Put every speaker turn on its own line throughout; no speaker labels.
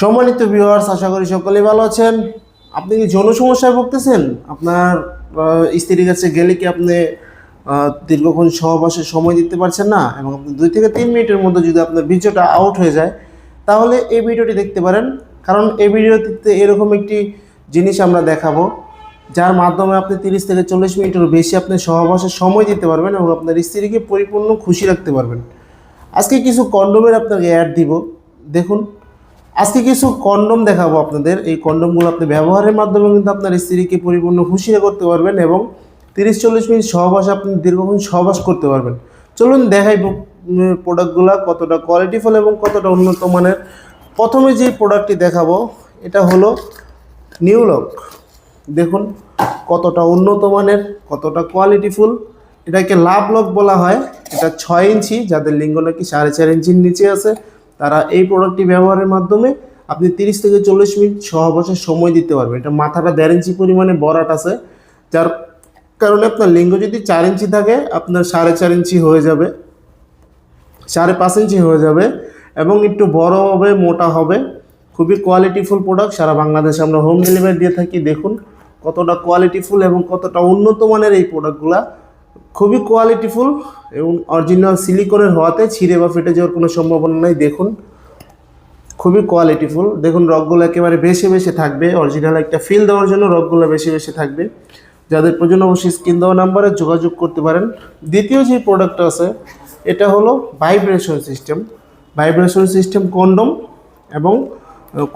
সম্মানিত ভিউয়ার্স আশা করি সকলেই ভালো আছেন। আপনি কি যৌন সমস্যায় ভুগতেছেন? আপনার স্ত্রীর কাছে গেলে কি আপনি দীর্ঘক্ষণ সহবাসে সময় দিতে পারছেন না? এবং আপনি দুই থেকে তিন মিনিটের মধ্যে যদি আপনার বীর্যটা আউট হয়ে যায়, তাহলে এই ভিডিওটি দেখতে পারেন। কারণ এই ভিডিওটিতে এরকম একটি জিনিস আমরা দেখাবো, যার মাধ্যমে আপনি তিরিশ থেকে চল্লিশ মিনিটের বেশি আপনি সহবাসে সময় দিতে পারবেন এবং আপনার স্ত্রীকে পরিপূর্ণ খুশি রাখতে পারবেন। আজকে কিছু কন্ডোমের আপনাকে অ্যাড দিব। দেখুন আজকে কিছু কন্ডম দেখাবো আপনাদের। এই কন্ডমগুলো আপনি ব্যবহারের মাধ্যমে কিন্তু আপনার স্ত্রীকে পরিপূর্ণ খুশি করতে পারবেন এবং তিরিশ চল্লিশ মিনিট সহবাস আপনি দীর্ঘক্ষণ সহবাস করতে পারবেন। চলুন দেখাই প্রোডাক্টগুলো কতটা কোয়ালিটিফুল এবং কতটা উন্নত মানের। প্রথমে যে প্রোডাক্টটি দেখাবো, এটা হলো নিউলক দেখুন কতটা উন্নত মানের, কতটা কোয়ালিটিফুল এটাকে লাভ লক বলা হয়। এটা ছয় ইঞ্চি, যাদের লিঙ্গ নাকি সাড়ে চার ইঞ্চির নিচে আছে। তারা এই প্রোডাক্টটি ব্যবহারের মাধ্যমে আপনি তিরিশ থেকে চল্লিশ মিনিট সহবাসের সময় দিতে পারবেন। এটা মাথাটা দেড় ইঞ্চি পরিমাণে বরাট আছে, যার কারণে আপনার লিঙ্গ যদি চার ইঞ্চি থাকে, আপনার সাড়ে চার ইঞ্চি হয়ে যাবে, সাড়ে পাঁচ ইঞ্চি হয়ে যাবে এবং একটু বড় হবে, মোটা হবে। খুবই কোয়ালিটিফুল প্রোডাক্ট সারা বাংলাদেশে আমরা হোম ডেলিভারি দিয়ে থাকি। দেখুন কতটা কোয়ালিটিফুল এবং কতটা উন্নত মানের এই প্রোডাক্টগুলা খুবই কোয়ালিটিফুল এবং অরিজিনাল সিলিকনের হওয়াতে ছিঁড়ে বা ফেটে যাওয়ার কোনো সম্ভাবনা নাই, দেখুন। খুবই কোয়ালিটিফুল দেখুন রকগুলো একেবারে বেশি বেশি থাকবে। অরিজিনাল একটা ফিল দেওয়ার জন্য রকগুলো বেশি বেশি থাকবে। যাদের প্রয়োজন অবশ্যই স্ক্রিন দেওয়া নাম্বারে যোগাযোগ করতে পারেন। দ্বিতীয় যে প্রোডাক্ট আছে, এটা হলো vibration system vibration system condom এবং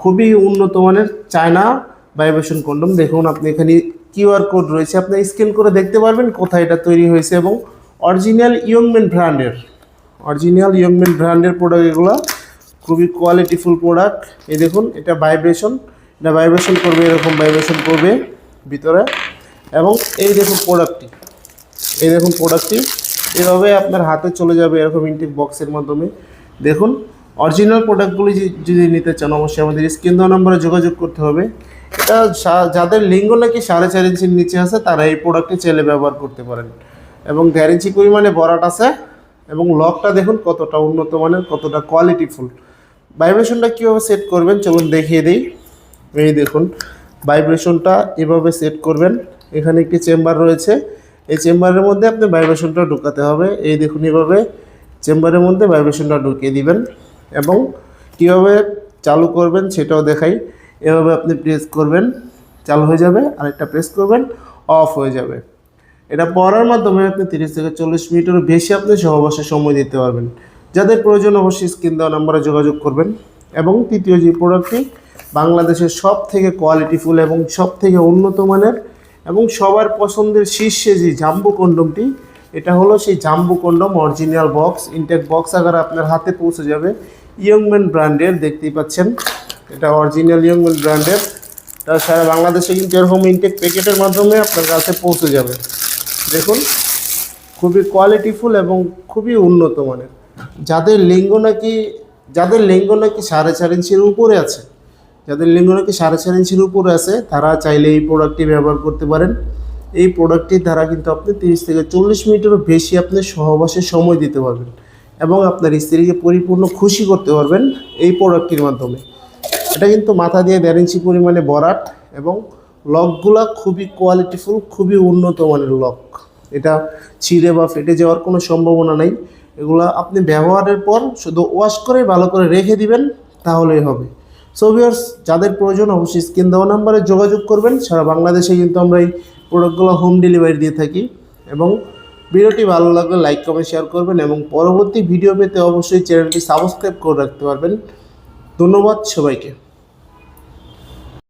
খুবই উন্নত মানের চায়না ভাইব্রেশন কন্ডম দেখুন, আপনি এখানে কিউআর কোড রয়েছে। আপনি স্ক্যান করে দেখতে পারবেন কোথায় এটা তৈরি হয়েছে এবং অরিজিনাল ইয়ংম্যান ব্র্যান্ডের, অরিজিনাল ইয়ংম্যান ব্র্যান্ডের প্রোডাক্ট এগুলো খুবই কোয়ালিটিফুল প্রোডাক্ট এই দেখুন, এটা ভাইব্রেশন এটা ভাইব্রেশন করবে, এরকম ভাইব্রেশন করবে ভিতরে। এবং এই দেখুন প্রোডাক্টটি এই দেখুন প্রোডাক্টটি এভাবে আপনার হাতে চলে যাবে এরকম ইনটেক বক্সের মাধ্যমে। দেখুন অরিজিনাল প্রোডাক্টগুলি যদি নিতে চান, অবশ্যই আমাদের স্ক্রিন দেওয়া নম্বরে যোগাযোগ করতে হবে। এটা যাদের লিঙ্গ নাকি সাড়ে চার ইঞ্চির নিচে আছে, তারা এই প্রোডাক্টটি চাইলে ব্যবহার করতে পারেন। এবং দেড় ইঞ্চি পরিমাণে বরাট আছে এবং লকটা দেখুন কতটা উন্নত মানের, কতটা কোয়ালিটিফুল ভাইব্রেশনটা কীভাবে সেট করবেন, চলুন দেখিয়ে দিই। এই দেখুন ভাইব্রেশনটা এভাবে সেট করবেন। এখানে একটি চেম্বার রয়েছে। এই চেম্বারের মধ্যে আপনি ভাইব্রেশনটা ঢুকাতে হবে। এই দেখুন, এভাবে চেম্বারের মধ্যে ভাইব্রেশনটা ঢুকিয়ে দিবেন। এবং কীভাবে চালু করবেন সেটাও দেখাই। এভাবে আপনি প্রেস করবেন, চালু হয়ে যাবে, আরেকটা প্রেস করবেন অফ হয়ে যাবে। এটা পড়ার মাধ্যমে আপনি তিরিশ থেকে চল্লিশ মিনিটেরও বেশি আপনি সহবাসে সময় দিতে পারবেন। যাদের প্রয়োজন অবশ্যই স্ক্রিন দেওয়া নাম্বারে যোগাযোগ করবেন। এবং তৃতীয় যে প্রোডাক্টটি বাংলাদেশের সব থেকে কোয়ালিটিফুল এবং সব থেকে উন্নত মানের এবং সবার পছন্দের শীর্ষে যে জাম্বু কন্ডমটি এটা হলো সেই jumbo condom original box intact box আকারে আপনার হাতে পৌঁছে যাবে। ইয়ংম্যান ব্র্যান্ডের দেখতেই পাচ্ছেন। এটা অরিজিনাল ইয়ংম্যান ব্র্যান্ডের তা সারা বাংলাদেশে কিন্তু এরকম ইনটেক প্যাকেটের মাধ্যমে আপনার কাছে পৌঁছে যাবে। দেখুন, খুবই কোয়ালিটিফুল এবং খুবই উন্নত মানের। যাদের লিঙ্গ নাকি, যাদের লিঙ্গ নাকি সাড়ে চার ইঞ্চির উপরে আছে, যাদের লিঙ্গ নাকি সাড়ে চার ইঞ্চির উপরে আছে, তারা চাইলে এই প্রোডাক্টটি ব্যবহার করতে পারেন। এই প্রোডাক্টটির দ্বারা কিন্তু আপনি তিরিশ থেকে চল্লিশ মিনিটেরও বেশি আপনি সহবাসে সময় দিতে পারবেন এবং আপনার স্ত্রীকে পরিপূর্ণ খুশি করতে পারবেন এই প্রোডাক্টটির মাধ্যমে। এটা কিন্তু মাথা দিয়ে দেড় পরিমাণে বরাট এবং লকগুলা খুবই কোয়ালিটিফুল খুবই উন্নত মানের লক। এটা ছিঁড়ে বা ফেটে যাওয়ার কোনো সম্ভাবনা নেই। এগুলো আপনি ব্যবহারের পর শুধু ওয়াশ করে ভালো করে রেখে দিবেন, তাহলেই হবে। সো ভিউয়ার্স যাদের প্রয়োজন অবশ্যই স্ক্রিন দেওয়া নাম্বারে যোগাযোগ করবেন। সারা বাংলাদেশে কিন্তু আমরা এই প্রোডাক্টগুলো হোম ডেলিভারি দিয়ে থাকি এবং ভিডিওটি ভালো লাগলে লাইক কমেন্ট শেয়ার করবেন এবং পরবর্তী ভিডিও পেতে অবশ্যই চ্যানেলটি সাবস্ক্রাইব করে রাখতে পারবেন। ধন্যবাদ সবাইকে।